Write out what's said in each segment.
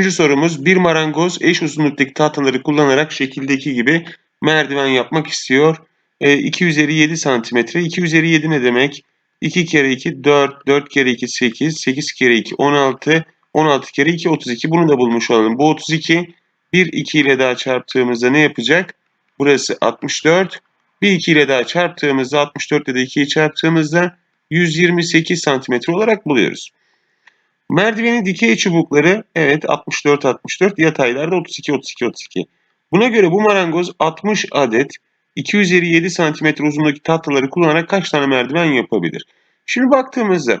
Üçüncü sorumuz bir marangoz eş uzunluktaki tahtaları kullanarak şekildeki gibi merdiven yapmak istiyor. E, 2 üzeri 7 santimetre. 2 üzeri 7 ne demek? 2 kere 2 4, 4 kere 2 8, 8 kere 2 16, 16 kere 2 32. Bunu da bulmuş olalım. Bu 32 bir 2 ile daha çarptığımızda ne yapacak? Burası 64. Bir 2 ile daha çarptığımızda 64 ile de 2'yi çarptığımızda 128 santimetre olarak buluyoruz. Merdivenin dikey çubukları evet 64 64 yataylarda 32 32 32. Buna göre bu marangoz 60 adet 2 üzeri 7 santimetre uzunluğundaki tahtaları kullanarak kaç tane merdiven yapabilir? Şimdi baktığımızda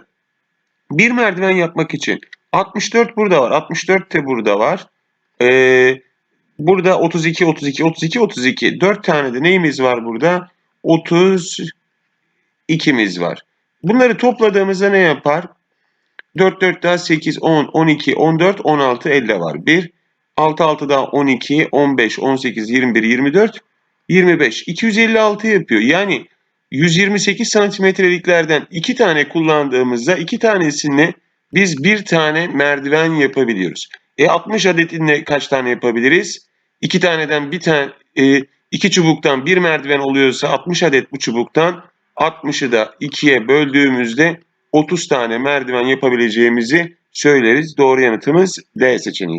bir merdiven yapmak için 64 burada var. 64 de burada var. Ee, burada 32 32 32 32. 4 tane de neyimiz var burada? 32'miz var. Bunları topladığımızda ne yapar? 4 4 daha 8 10 12 14 16 50 var. 1 6 6 daha 12 15 18 21 24 25 256 yapıyor. Yani 128 santimetreliklerden 2 tane kullandığımızda 2 tanesini biz bir tane merdiven yapabiliyoruz. E 60 adetinde kaç tane yapabiliriz? 2 taneden bir tane e, iki çubuktan bir merdiven oluyorsa 60 adet bu çubuktan 60'ı da 2'ye böldüğümüzde 30 tane merdiven yapabileceğimizi söyleriz. Doğru yanıtımız D seçeneği.